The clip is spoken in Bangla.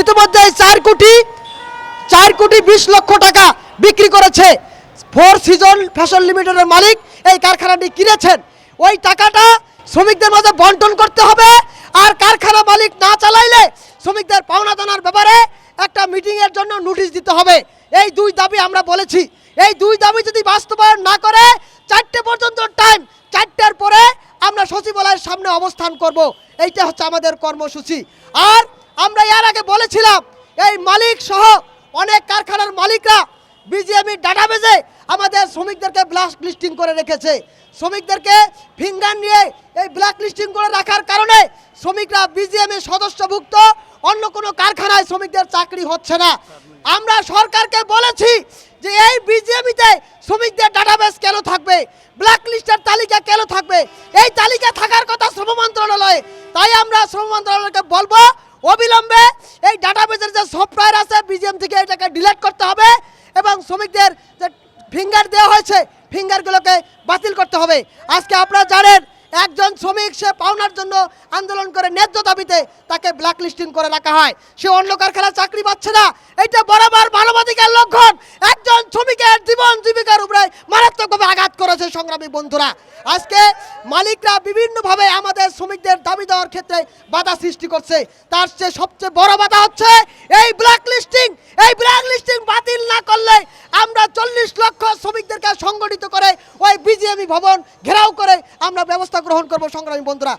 ইতিমধ্যে চার কোটি চার কোটি বিশ লক্ষ টাকা বিক্রি করেছে ফোর সিজন ফ্যাশন লিমিটেডের মালিক। এই কারখানাটি কিনেছেন। ওই টাকাটা শ্রমিকদের মাঝে বন্টন করতে হবে। আর কারখানা মালিক না চালাইলে শ্রমিকদের পাওনা দানার ব্যাপারে একটা মিটিংয়ের জন্য নোটিশ দিতে হবে। এই দুই দাবি আমরা বলেছি। এই দুই দাবি যদি বাস্তবায়ন না করে, চারটে পর্যন্ত টাইম চারটার পরে আমরা সচিবালয়ের সামনে অবস্থান করব। এইটা হচ্ছে আমাদের কর্মসূচি। আর আমরা এর আগে বলেছিলাম, এই মালিক সহ অনেক কারখানার মালিকরা বিজিএমি ডাটাবেজে আমাদের শ্রমিকদেরকে ব্ল্যাক লিস্টিং করে রেখেছে। শ্রমিকদেরকে ফিঙ্গার নিয়ে এই ব্ল্যাক লিস্টিং করে রাখার কারণে শ্রমিকরা বিজিএমে সদস্যভুক্ত, অন্য কোনো কারখানায় শ্রমিকদের চাকরি হচ্ছে না। আমরা সরকারকে বলেছি যে এই বিজিএমিতে শ্রমিকদের ডাটাবেস কেন থাকবে? ব্ল্যাক লিস্টের তালিকা কেন থাকবে? এই তালিকা থাকার কথা শ্রম মন্ত্রণালয়ে। তাই আমরা শ্রম মন্ত্রণালয়কে বলব অবিলম্বে এই ডাটাবেসের যে সফটওয়্যার আছে বিজিএম থেকে এটাকে ডিলিট করতে হবে এবং শ্রমিকদের যে ফিঙ্গার দেওয়া হয়েছে ফিঙ্গারগুলোকে বাতিল করতে হবে। আজকে আপনারা জানেন, একজন শ্রমিক সে পাওনার জন্য আন্দোলন করে ন্যায্য দাবিতে তাকে ব্ল্যাক লিস্টিং করে রাখা হয়। সে অন্য কারখানা চাকরি পাচ্ছে না। এটা বরাবর মানবাধিকার লঙ্ঘন। একজন শ্রমিকের জীবন জীবিকার উপরে মারাত্মকভাবে আঘাত করেছে সংগ্রামী বন্ধুরা। আজকে মালিকরা বিভিন্নভাবে আমাদের শ্রমিকদের দাবি দেওয়ার ক্ষেত্রে বাধা সৃষ্টি করছে। তার চেয়ে সবচেয়ে বড় বাধা হচ্ছে এই ব্ল্যাক লিস্টিং এই ব্ল্যাক লিস্টিং বাতিল না করলে আমরা চল্লিশ লক্ষ শ্রমিকদেরকে সংগঠিত করে ওই বিজেপি ভবন ঘেরাও করে আমরা ব্যবস্থা গ্রহণ করব সংগ্রামী বন্ধুরা।